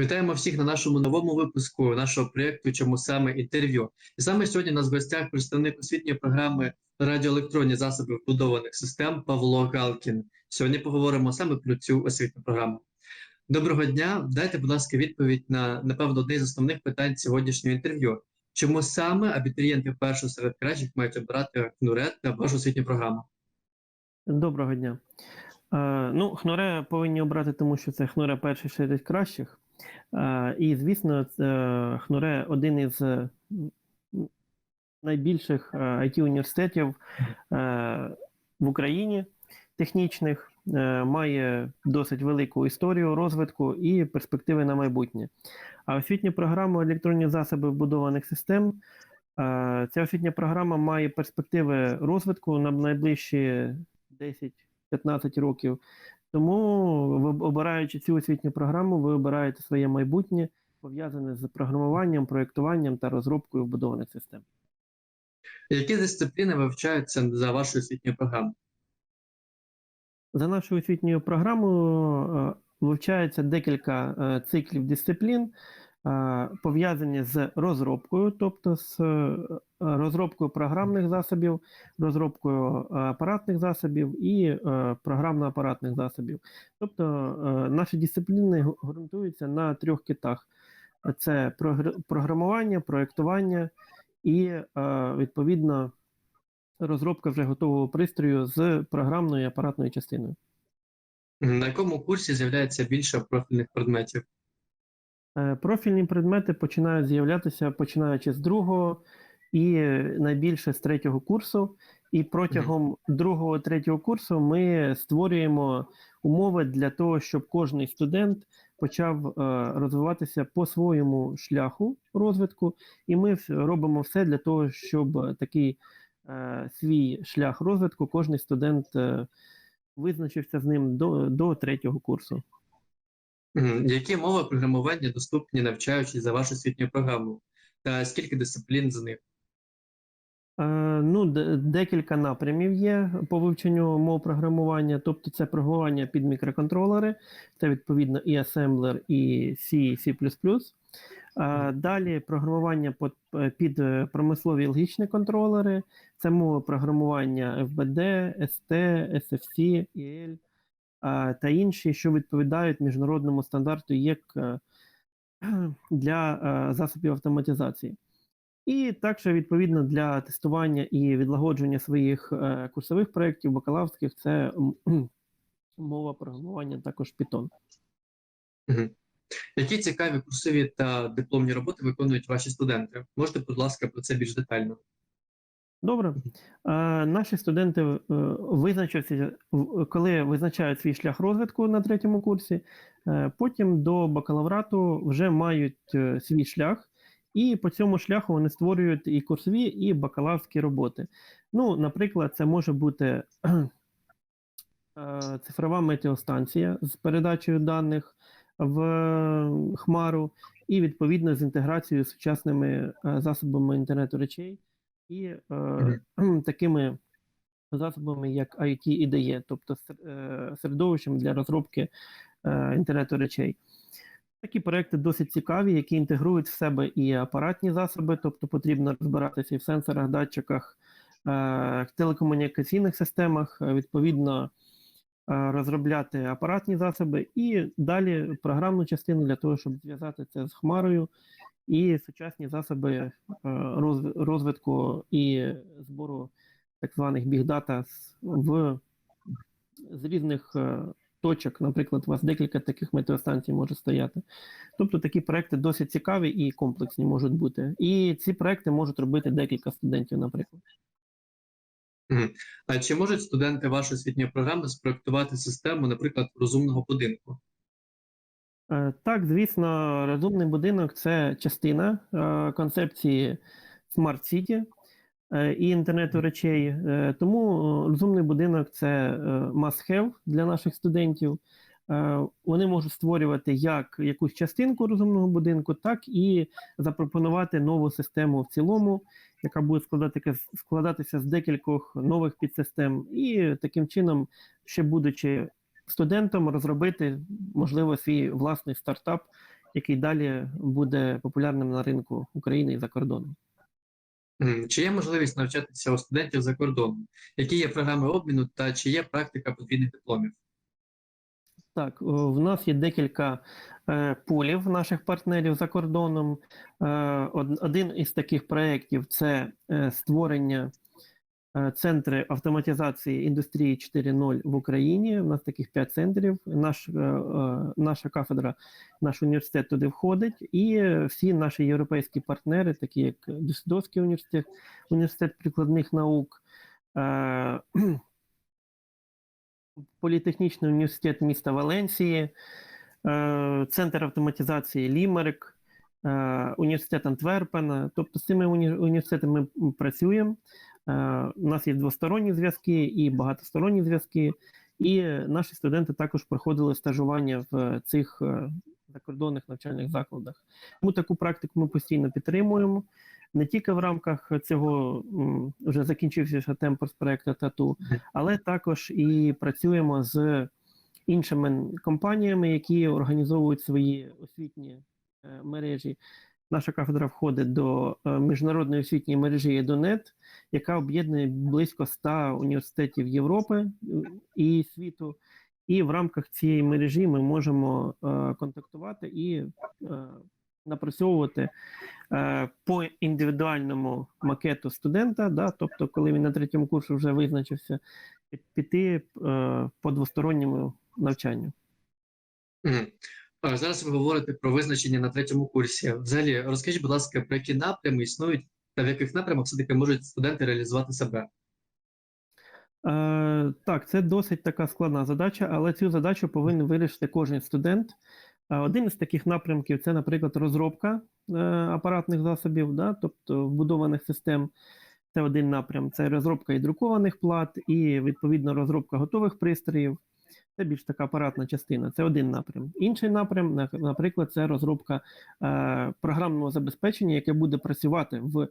Вітаємо всіх на нашому новому випуску нашого проєкту Чому саме інтерв'ю. І саме сьогодні у нас в гостях представник освітньої програми радіоелектронні засоби вбудованих систем Павло Галкін. Сьогодні поговоримо саме про цю освітню програму. Доброго дня. Дайте, будь ласка, відповідь на напевно одне з основних питань сьогоднішнього інтерв'ю. Чому саме абітурієнти першого серед кращих мають обирати КНУРЕД та вашу освітню програму? Доброго дня. Е, ну, Хноре повинні обрати, тому що це Хноре перший серед кращих. Е, і, звісно, це Хноре один із е, найбільших it університетів е, в Україні технічних, має досить велику історію розвитку і перспективи на майбутнє. А освітня програма електронні засоби вбудованих систем. Ця освітня програма має перспективи розвитку на найближчі 10-15 років. Тому, ви обираючи цю освітню програму, ви обираєте своє майбутнє, пов'язане з програмуванням, проєктуванням та розробкою вбудованих систем. Які дисципліни вивчаються за вашою освітньою програмою? За нашою освітньою програмою е, вивчається декілька е, циклів дисциплін, пов'язані з розробкою, тобто з е, розробкою програмних засобів, розробкою е, апаратних засобів і е, програмно-апаратних засобів. Тобто е, наші дисципліни ґрунтуються на трьох китах: це програмування, проєктування і е, відповідно розробка вже готового пристрою з програмною і апаратною частиною. На якому курсі з'являється більше профільних предметів? Е, Профільні предмети починають з'являтися починаючи з другого і е, найбільше з третього курсу. І протягом другого третього курсу ми створюємо умови для того, щоб кожний студент почав е, розвиватися по своєму шляху розвитку, і ми робимо все для того, щоб такий свій шлях розвитку кожний студент визначився з ним до, до третього курсу. Які мови програмування доступні навчаючись за вашу освітню програму? Та скільки дисциплін з них? Е, Ну, де- декілька напрямів є по вивченню мов програмування, тобто це програмування під мікроконтролери, це відповідно і асемблер, і C, C++. Е, Далі програмування під, під е, промислові логічні контролери, це мови програмування FBD, ST, SFC, EL е, та інші, що відповідають міжнародному стандарту ЄК е, для е, засобів автоматизації. І також, відповідно, для тестування і відлагодження своїх е, курсових проєктів, бакалаврських, це мова програмування також Python. Які цікаві курсові та дипломні роботи виконують ваші студенти? Можете, будь ласка, про це більш детально? Добре. Е, наші студенти е, визначаться, в- коли визначають свій шлях розвитку на третьому курсі, е, потім до бакалаврату вже мають е, свій шлях, і по цьому шляху вони створюють і курсові, і бакалаврські роботи. Ну, наприклад, це може бути е, цифрова метеостанція з передачею даних в е, хмару, і відповідно з інтеграцією з сучасними е, засобами інтернету речей і е, такими засобами, як IT IDE, тобто е, середовищем для розробки е, інтернету речей. Такі проекти досить цікаві, які інтегрують в себе і апаратні засоби, тобто потрібно розбиратися і в сенсорах, датчиках, е, телекомунікаційних системах, відповідно розробляти апаратні засоби і далі програмну частину для того, щоб зв'язати це з хмарою і сучасні засоби е, розвитку і збору так званих бігдата в з різних е, точок. Наприклад, у вас декілька таких метеостанцій може стояти. Тобто такі проекти досить цікаві і комплексні можуть бути. І ці проекти можуть робити декілька студентів, наприклад. А чи можуть студенти вашої освітньої програми спроектувати систему, наприклад, розумного будинку? Е, Так, звісно, розумний будинок це частина е, концепції Smart City е, і інтернету речей. Тому розумний будинок це must-have для наших студентів. Е, Вони можуть створювати як якусь частинку розумного будинку, так і запропонувати нову систему в цілому, яка буде складати, складатися з декількох нових підсистем, і таким чином, ще будучи студентам розробити, можливо, свій власний стартап який далі буде популярним на ринку України і за кордоном. Чи є можливість навчатися у студентів за кордоном? Які є програми обміну та чи є практика подвійних дипломів? Так, в нас є декілька е, пулів наших партнерів за кордоном. Е, один із таких проєктів це е, створення е, центри автоматизації індустрії 4.0 в Україні. У нас таких п'ять центрів. Наш, е, е, наша кафедра, наш університет туди входить, і е, всі наші європейські партнери, такі як Дюссельдорфський університет, університет прикладних наук. Політехнічний університет міста Валенції, е, Центр автоматизації Лімерик, е, університет Антверпена. Тобто з цими університетами ми працюємо. Е, У нас є двосторонні зв'язки і багатосторонні зв'язки. І наші студенти також проходили стажування в цих закордонних навчальних закладах. Тому таку практику ми постійно підтримуємо. Не тільки в рамках цього вже закінчився темпорс проекту тату, але також і працюємо з іншими компаніями, які організовують свої освітні е, мережі. Наша кафедра входить до е, міжнародної освітньої мережі ЕДОНЕТ, яка об'єднує близько 100 університетів Європи е, і світу. І в рамках цієї мережі ми можемо контактувати і напрацьовувати е, по індивідуальному макету студента, да, тобто, коли він на третьому курсі вже визначився, піти е, по двосторонньому навчанню. Зараз ви говорите про визначення на третьому курсі. Взагалі, розкажіть, будь ласка, про які напрями існують та в яких напрямах все-таки можуть студенти реалізувати себе? Е, так, це досить така складна задача, але цю задачу повинен вирішити кожен студент. Е, один із таких напрямків це, наприклад, розробка е, апаратних засобів, да, тобто вбудованих систем. Це один напрям. Це розробка і друкованих плат, і відповідно розробка готових пристроїв. Це більш така апаратна частина. Це один напрям. Інший напрям, наприклад, це розробка е, програмного забезпечення, яке буде працювати в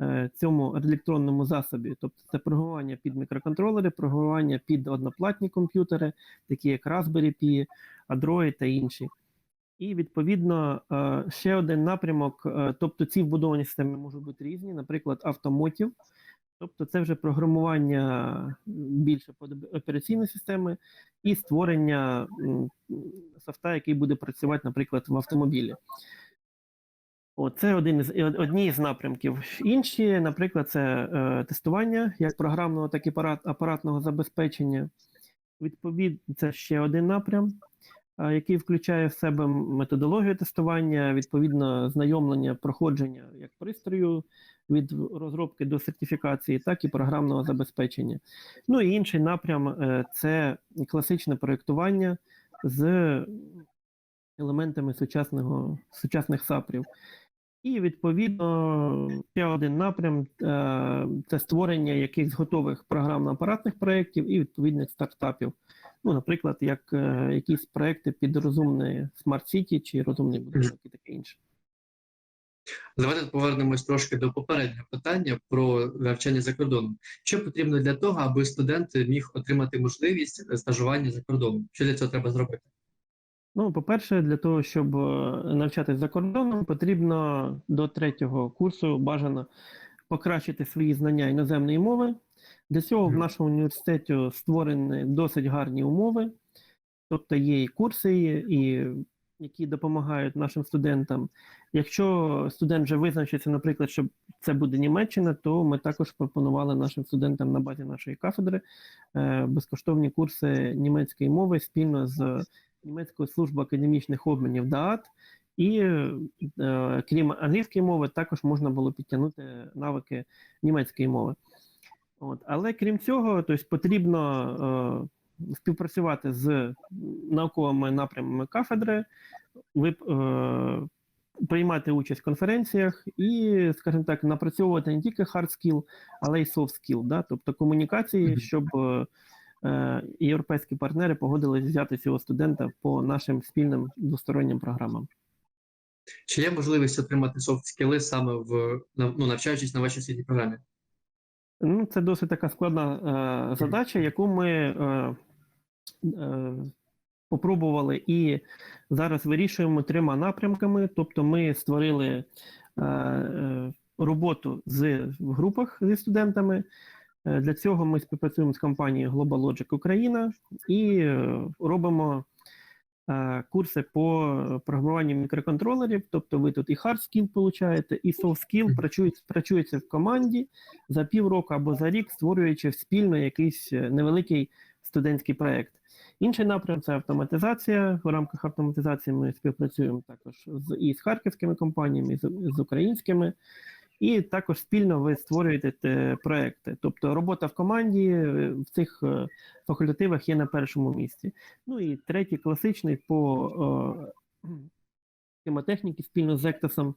е, цьому електронному засобі. Тобто це програмування під мікроконтролери, програмування під одноплатні комп'ютери, такі як Raspberry Pi, Android та інші. І відповідно е, ще один напрямок, е, тобто ці вбудовані системи можуть бути різні, наприклад, автомотів. Тобто це вже програмування більше операційної системи і створення софта, який буде працювати, наприклад, в автомобілі. О, це один із одні з напрямків. Інші, наприклад, це е, тестування як програмного, так і апарат, апаратного забезпечення. Відповідно, це ще один напрям, який включає в себе методологію тестування, відповідно, знайомлення, проходження як пристрою від розробки до сертифікації, так і програмного забезпечення. Ну і інший напрям е, це класичне проєктування з елементами сучасного, сучасних сапрів. І відповідно ще один напрям е, це створення якихось готових програмно-апаратних проєктів і відповідних стартапів. Ну, наприклад, як е, якісь проекти під розумне Smart City чи розумний будинок і таке інше. Давайте повернемось трошки до попереднього питання про навчання за кордоном. Що потрібно для того, аби студент міг отримати можливість стажування за кордоном? Що для цього треба зробити? Ну, по-перше, для того, щоб е, навчатись за кордоном, потрібно до третього курсу бажано покращити свої знання іноземної мови. Для цього в нашому університеті створені досить гарні умови, тобто є і курси, і, які допомагають нашим студентам. Якщо студент вже визначиться, наприклад, що це буде Німеччина, то ми також пропонували нашим студентам на базі нашої кафедри е, безкоштовні курси німецької мови спільно з німецькою службою академічних обмінів ДААТ. І е, крім англійської мови, також можна було підтягнути навики німецької мови. От. Але крім цього, тобто потрібно е, співпрацювати з науковими напрямами кафедри, вип, е, приймати участь в конференціях і, скажімо так, напрацьовувати не тільки hard skill, але й soft skill, да? тобто комунікації, щоб е, європейські партнери погодились взяти цього студента по нашим спільним двостороннім програмам. Чи є можливість отримати софт-скіли саме в ну, навчаючись на вашій освітній програмі? Ну, це досить така складна е, задача, яку ми е, е, попробували і зараз вирішуємо трьома напрямками. Тобто, ми створили е, е, роботу з в групах зі студентами. Е, Для цього ми співпрацюємо з компанією Global Logic Україна і е, робимо е, курси по програмуванню мікроконтролерів. Тобто, ви тут і hard skill получаєте, і soft skill працюється в команді за півроку або за рік, створюючи спільно якийсь невеликий студентський проєкт. Інший напрям це автоматизація. В рамках автоматизації ми співпрацюємо також з і з харківськими компаніями, і з, з українськими. І також спільно ви створюєте те проекти. Тобто робота в команді е, в цих е, факультативах є на першому місці. Ну і третій класичний по е, спільно з Ектосом.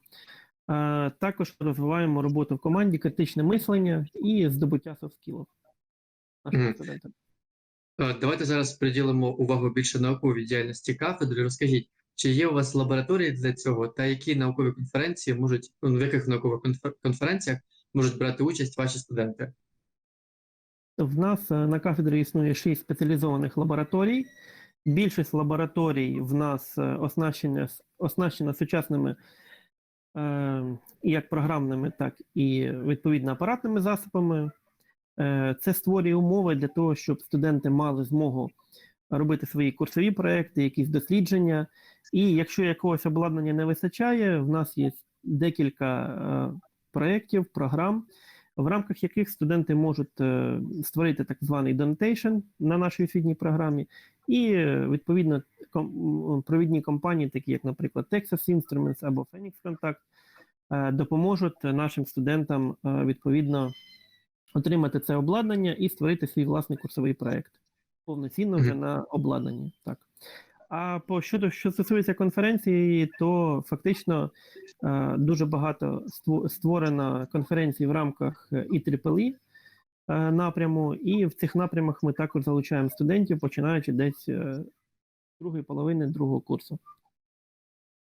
Е, також розвиваємо роботу в команді, критичне мислення і здобуття софт-скілів. Е, Давайте зараз приділимо увагу більше науковій діяльності кафедри. Розкажіть, чи є у вас лабораторії для цього, та які наукові конференції можуть, ну, в яких наукових конфер- конференціях можуть брати участь ваші студенти? В нас е, на кафедрі існує шість спеціалізованих лабораторій. Більшість лабораторій в нас е, оснащена, оснащена сучасними е, як програмними, так і відповідно апаратними засобами. Е, Це створює умови для того, щоб студенти мали змогу робити свої курсові проекти, якісь дослідження. І якщо якогось обладнання не вистачає, в нас є декілька е, проєктів, програм, в рамках яких студенти можуть е, створити так званий donation на нашій освітній програмі, і е, відповідно провідні компанії, такі як, наприклад, Texas Instruments або Phoenix Contact, допоможуть нашим студентам відповідно отримати це обладнання і створити свій власний курсовий проект повноцінно вже на обладнанні. Так. А по щодо що стосується конференції, то фактично е, дуже багато ство- створено конференцій в рамках е, IEEE е, напряму, і в цих напрямах ми також залучаємо студентів, починаючи десь е, з другої половини другого курсу.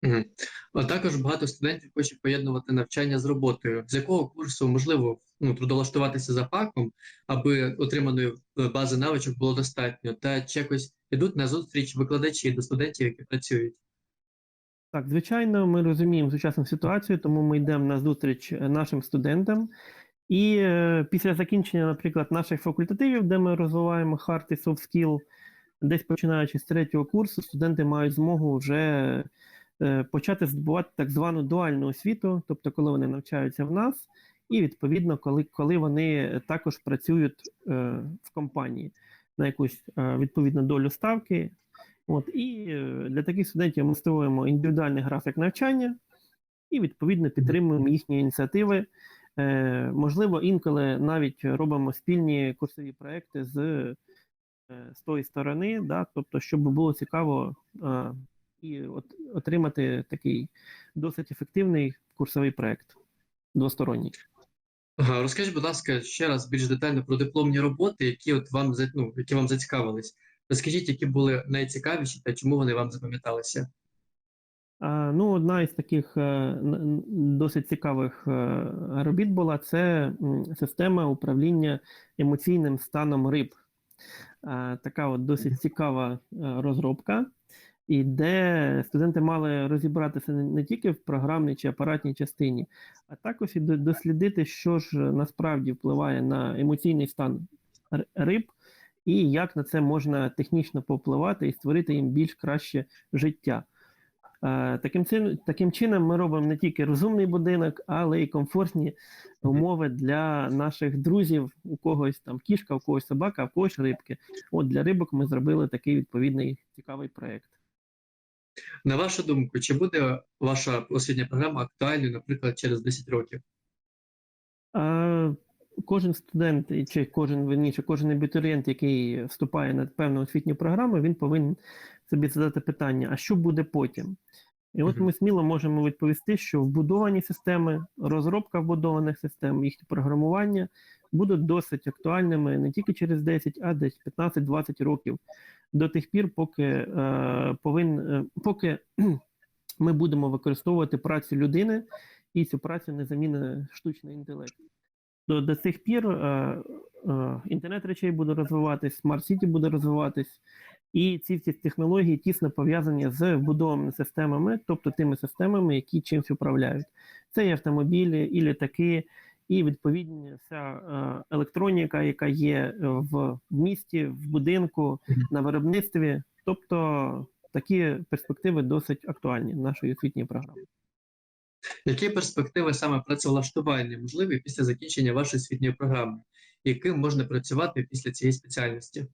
Мгм. А також багато студентів хочуть поєднувати навчання з роботою. З якого курсу можливо ну, трудолаштуватися за фахом, аби отриманої е, бази навичок було достатньо, та чи якось ідуть на зустріч викладачі до студентів, які працюють? Так, звичайно, ми розуміємо сучасну ситуацію, тому ми йдемо на зустріч е, нашим студентам. І е, після закінчення, наприклад, наших факультативів, де ми розвиваємо hard і soft skill, десь починаючи з третього курсу, студенти мають змогу вже почати здобувати так звану дуальну освіту, тобто коли вони навчаються в нас, і відповідно, коли, коли вони також працюють е, в компанії на якусь е, відповідну долю ставки. От, і е, для таких студентів ми створюємо індивідуальний графік навчання і відповідно підтримуємо їхні ініціативи. Е, можливо, інколи навіть робимо спільні курсові проекти з, е, з тої сторони, да, тобто, щоб було цікаво е, і от, отримати такий досить ефективний курсовий проект двосторонній. Розкажіть, будь ласка, ще раз більш детально про дипломні роботи, які от вам ну, які вам зацікавились. Розкажіть, які були найцікавіші та чому вони вам запам'яталися? Ну, одна із таких е, досить цікавих е, робіт була це система управління емоційним станом риб. Така от досить цікава е, розробка, і де студенти мали розібратися не тільки в програмній чи апаратній частині, а також і дослідити, що ж насправді впливає на емоційний стан риб, і як на це можна технічно повпливати і створити їм більш краще життя. Е, Таким чином, таким чином ми робимо не тільки розумний будинок, але й комфортні умови для наших друзів. У когось там кішка, у когось собака, в когось рибки. От для рибок ми зробили такий відповідний цікавий проєкт. На вашу думку, чи буде ваша освітня програма актуальною, наприклад, через 10 років? А, Кожен студент чи кожен верніше, кожен абітурієнт, який вступає на певну освітню програму, він повинен собі задати питання: а що буде потім? І от ми сміло можемо відповісти, що вбудовані системи, розробка вбудованих систем, їхнє програмування будуть досить актуальними не тільки через 10, а десь 15-20 років до тих пір, поки е, повин, е, поки ми будемо використовувати працю людини, і цю працю не замінить штучний інтелект. До, до цих пір е, е, інтернет речей буде розвиватись, смарт-сіті буде розвиватись, І ці всі технології тісно пов'язані з вбудованими системами, тобто тими системами, які чимось управляють. Це і автомобілі, і літаки, і відповідно вся е, електроніка, яка є е, в місті, в будинку, на виробництві. Тобто такі перспективи досить актуальні нашої освітньої програми. Які перспективи саме працевлаштування можливі після закінчення вашої освітньої програми? Яким можна працювати після цієї спеціальності?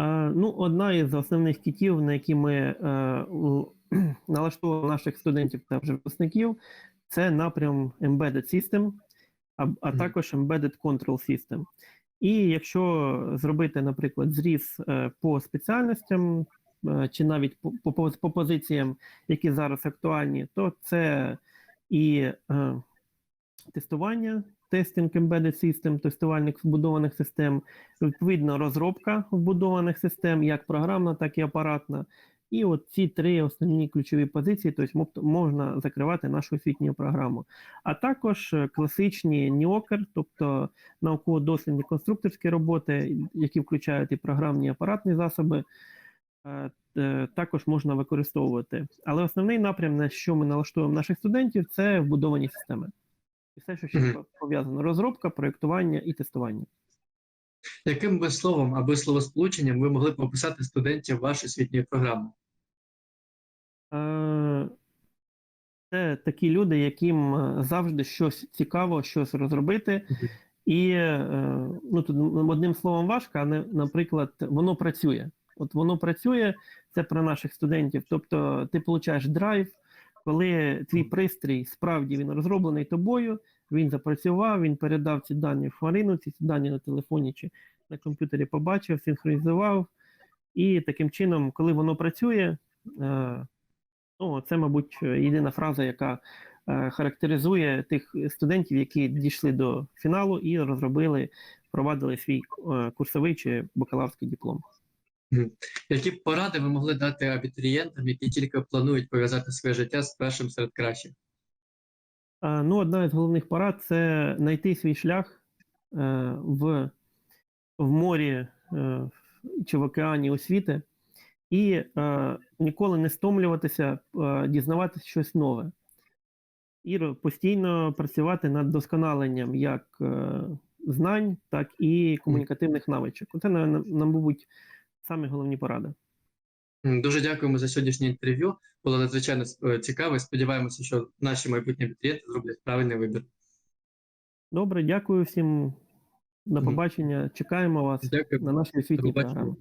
Е, Ну, одна із основних кітів, на які ми е, у- наших студентів та вже випускників, це напрям Embedded System, а, а також Embedded Control System. І якщо зробити, наприклад, зріз е, по спеціальностям е, чи навіть по, по, по- по позиціям, які зараз актуальні, то це і е, тестування, тестинг Embedded System, тестувальник вбудованих систем, відповідно розробка вбудованих систем, як програмна, так і апаратна. І от ці три основні ключові позиції, тобто можна закривати нашу освітню програму. А також е, класичні НІОКер, тобто науково-дослідні конструкторські роботи, які включають і програмні і апаратні засоби, е, також можна використовувати. Але основний напрям, на що ми налаштовуємо наших студентів, це вбудовані системи. І все, що ще пов'язано: розробка, проєктування і тестування. Яким би словом або словосполученням ви могли б описати студентів вашої освітньої програми? Е, Це такі люди, яким е, завжди щось цікаво, щось розробити. І е, ну, тут одним словом важко, але, наприклад, воно працює. От воно працює, це про наших студентів. Тобто ти получаєш драйв, коли твій пристрій справді він розроблений тобою, він запрацював, він передав ці дані в хмарину, ці дані на телефоні чи на комп'ютері побачив, синхронізував. І таким чином, коли воно працює, е, ну, це, мабуть, єдина фраза, яка е, характеризує тих студентів, які дійшли до фіналу і розробили, впровадили свій е, курсовий чи бакалаврський диплом. Які поради ви могли дати абітурієнтам, які тільки планують пов'язати своє життя з першим серед кращих? Е, Ну, одна із головних порад це знайти свій шлях е, в, в морі е, чи в океані освіти і ніколи не стомлюватися, дізнаватися щось нове. І постійно працювати над досконаленням як знань, так і комунікативних навичок. Це, мабуть, самі головні поради. Дуже дякуємо за сьогоднішнє інтерв'ю. Було надзвичайно е, цікаво. Сподіваємося, що наші майбутні абітурієнти зроблять правильний вибір. Добре, дякую всім. До побачення. Чекаємо вас Дякую. на нашій освітній програмі.